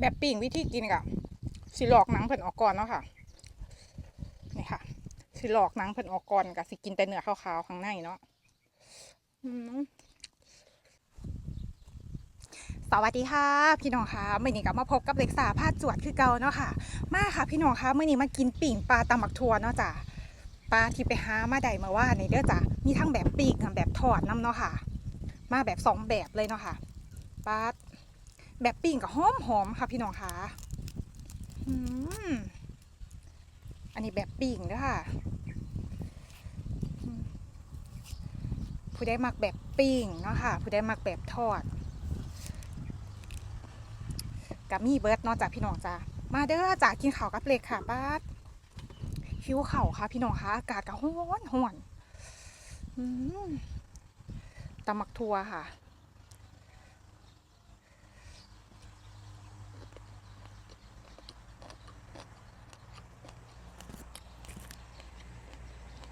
แบบปิ้งวิธีกินกะสิหลอกหนังเพิ่นออกก่อนเนาะค่ะนี่ค่ะ สิหลอกหนังเพิ่นออกก่อนกะสิกินแต่เนื้อขาวๆข้างในเนาะสวัสดีค่ะ พี่น้องคะมื่อนี้ก็มาพบกับเล็กสาพาดจวดคือเก่าเนาะค่ะ มาค่ะ พี่น้องคะมื่อนี้มากินปิ่งปลาตำบักทัวเนาะจ้ะปลาที่ไปหามาได้มาว่าในเด้อจ้ะมีทั้งแบบปีกกับแบบทอดน้ำเนาะค่ะ มาแบบสองแบบเลยเนาะค่ะปลา แบบปิ้งกับหอมหอมค่ะพี่น้องคะอืมอันนี้แบบปิ้งด้อค่ะ ผู้ได้มักแบบปิ้งเนาะค่ะ ผู้ได้มักแบบทอดกับมีเบิร์ดเนาะจ้ะพี่น้องจ้ะมาเด้อจ้ะกินข้าวกับเล็กค่ะป้าดหิวเข่าค่ะ พี่น้องคะอากาศก็ร้อนร้อนอตำมักทัวค่ะ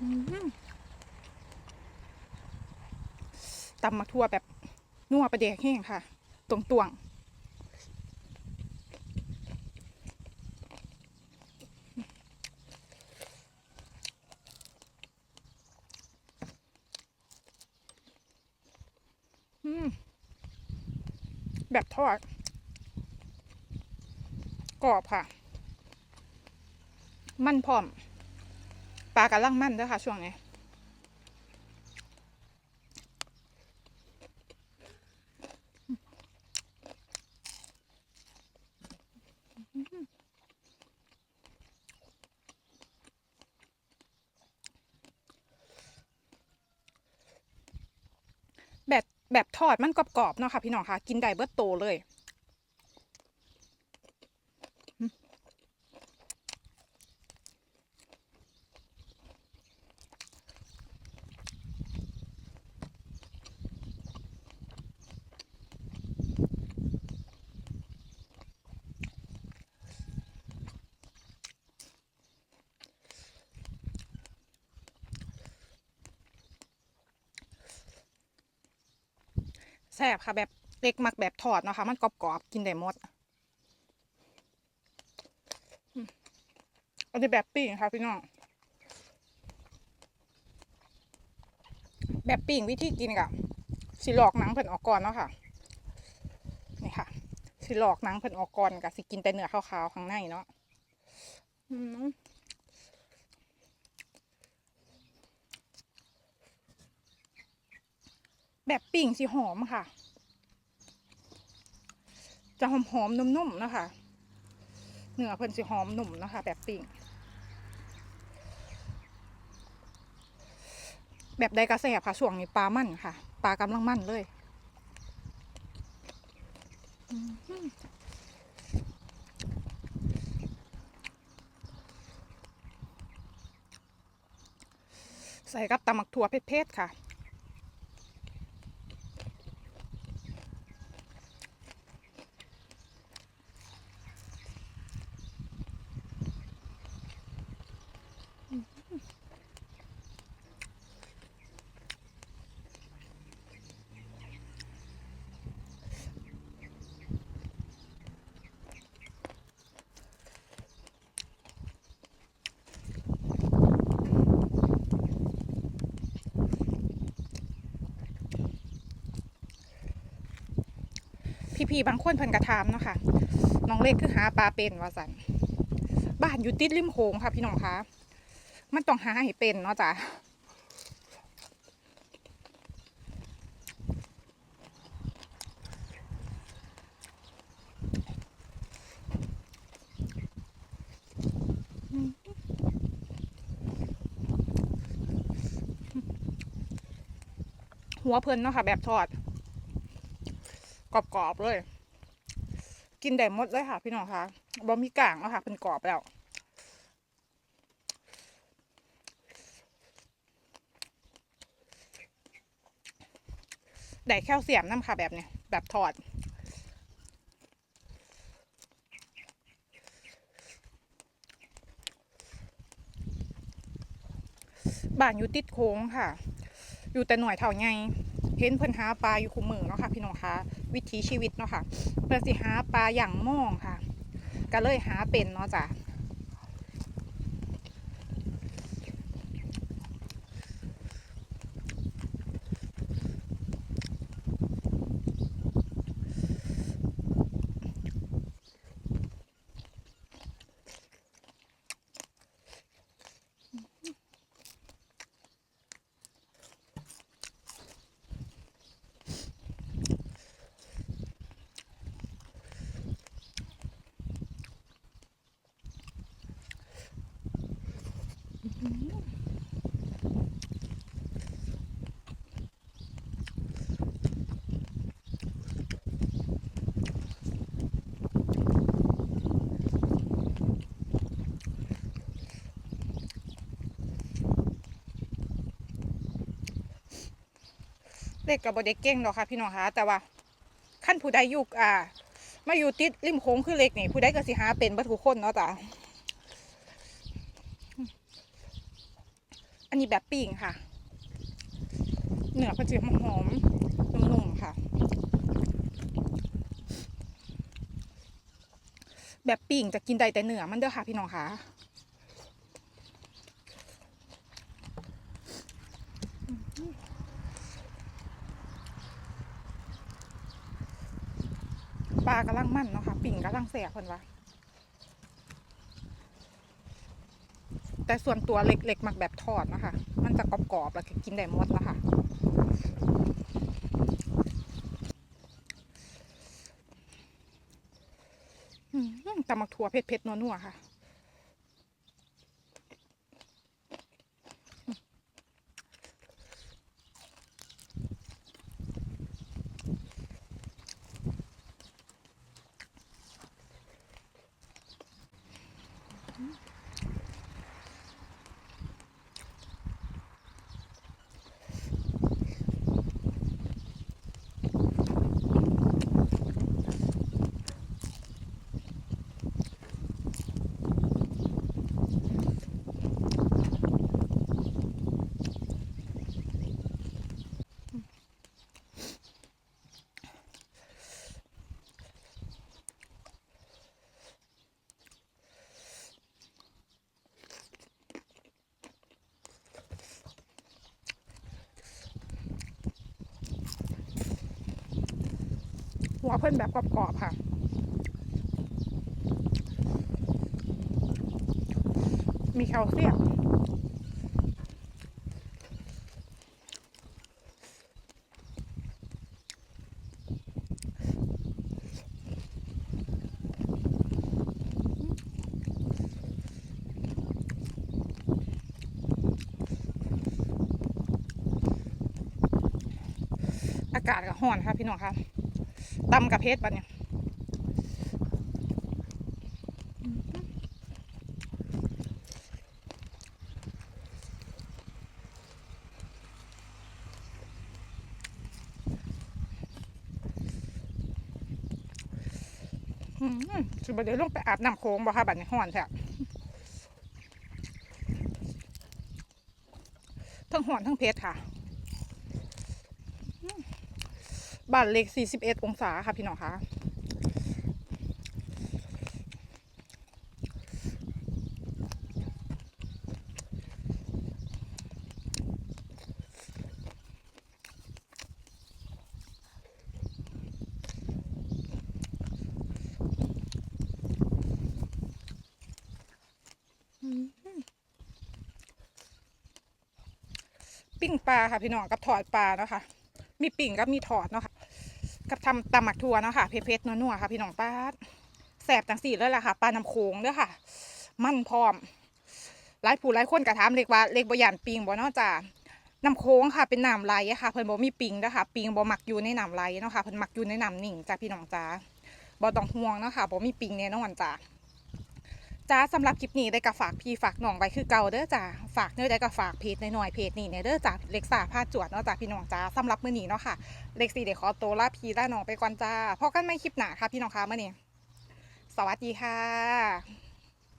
ตำมักทัวแบบนัวประเดกแห้งค่ะตรงตวงแบบทอดกรอบค่ะ มันพร้อม ลากระลังมันด้วยค่ะ ช่วงนี้แบบแบบทอดมันกรอบๆเนาะค่ะพี่น้องค่ะ กินได้เบิดโตเลย ซ่บค่ะแบบเล็กมักแบบทอดเนาะค่ะมันกรอบๆกินได้หมดอันนี้แบบปิ้งค่ะพี่น้อง แบบปิ้งวิธีกินกะสิหลอกหนังเพิ่นออกก่อนเนาะค่ะ นี่ค่ะ สิหลอกหนังเพิ่นออกก่อนกะสิกินแต่เนื้อขาวๆข้างในเนาะอืม แบบปิ้งสิหอมค่ะ จะหอมๆนุ่มๆนะคะเนื้อเพิ่นสิหอมนุ่มนะคะ แบบปิ้งแบบใดกระแสบค่ะช่วงนี้ปลามั่นค่ะปลากำลังมั่นเลยใส่กับตำหมักถั่วเผ็ดๆค่ะ พี่ๆบางคนเพิ่นกระทามเนาะค่ะน้องเล็กคือหาปลาเป็นว่าสันบ้านอยู่ติดริมโขงค่ะพี่น้องคะมันต้องหาให้เป็นเนาะจ้ะหัวเพลินเนาะค่ะแบบทอด กรอบๆเลย กินได้หมดเลยค่ะ พี่น้องคะบะมีกลางแล้วค่ะเป็นกรอบแล้วได้แคลเซียมน้ำค่ะแบบเนี้ยแบบทอด บ้านอยู่ติดโค้งค่ะ อยู่แต่หน่วยเท่าไงเห็นเพิ่นหาปลาอยู่คู่มือเนาะค่ะพี่น้องคะ วิถีชีวิตเนาะค่ะ เพื่อสิหาปลาอย่างม่องค่ะ ก็เลยหาเป็นเนาะจ้ะ เด็กกับบเด็กเก่งดอกค่ะพี่น้องคะแต่ว่าขั้นผู้ใดอยู่อ่ามาอยู่ติดริมโค้งคือเล็กนี่ผู้ใดก็สิหาเป็นบัทุกคนเนาะจ้ะ อันนี้แบบปิ้งค่ะ เนื้อก็จะหอมนุ่มๆค่ะ แบบปิ้งจะกินได้แต่เนื้อมันเด้อค่ะพี่น้องค่ะปลากำลังมันเนาะค่ะ ปิ่งกำลังแสบเพิ่นว่า แต่ส่วนตัวเล็กๆมักแบบทอดนะคะ มันจะกรอบๆแล้วก็กินได้หมดนะคะอืมตำมักถั่วเผ็ดๆนัวๆค่ะ หัวเพิ่นแบบกรอบๆค่ะมีแคลเซียมอากาศก็ร้อนค่ะพี่น้องค่ะ ตำกับเพชรบัดเนี่ยอืมสุบเดี๋ยวลงไปอาบน้ำโค้งบ่ค่ะบัดนี้ห้อนแท้ทั้งห้อนทั้งเพชรค่ะ บ้านเล็ก 41 องศาค่ะพี่น้องคะปิ้งปลาค่ะพี่น้องกับถอดปลาเนาะค่ะมีปิ่งกับมีถอดเนาะค่ะ กับทำตำหมักทัวเนาะค่ะเผ็ดๆนัวๆค่ะ พี่น้องป้าแสบจังสี่เลยล่ะค่ะปลาน้ำโขงเด้อค่ะ มันพร้อมหลายผู้หลายคนกระทำเล็กว่าเล็กบ่ยานปิงบ่เนาะจ้าน้ำโค้งค่ะเป็นน้ำไหลค่ะเพิ่นบ่มีปิงเด้อค่ะปิงบ่มักอยู่ในน้ำไหลเนาะค่ะเพิ่นหมักอยู่ในน้ำนิ่งจ้าพี่น้องจ้าบ่ต้องห่วงเนาะค่ะบ่มีปิงแน่นอนจ้า จ้าสำหรับคลิปนี้ได้กับฝากพี่ฝากน้องไว้คือเก่าเด้อจ้าฝากเนื้อได้กับฝากเพจน้อยๆเพจนี้เนี่ยเด้อจ้าเล็กสาพาจวดเนาะจ้าพี่น้องจ้าสำหรับมื้อนี้เนาะค่ะเล็กสี่เดี๋ยวขอตัวลาพี่ลาน้องไปก่อนจ้าพอกันไม่คลิปหนาค่ะพี่น้องคะมื่อนี้สวัสดีค่ะ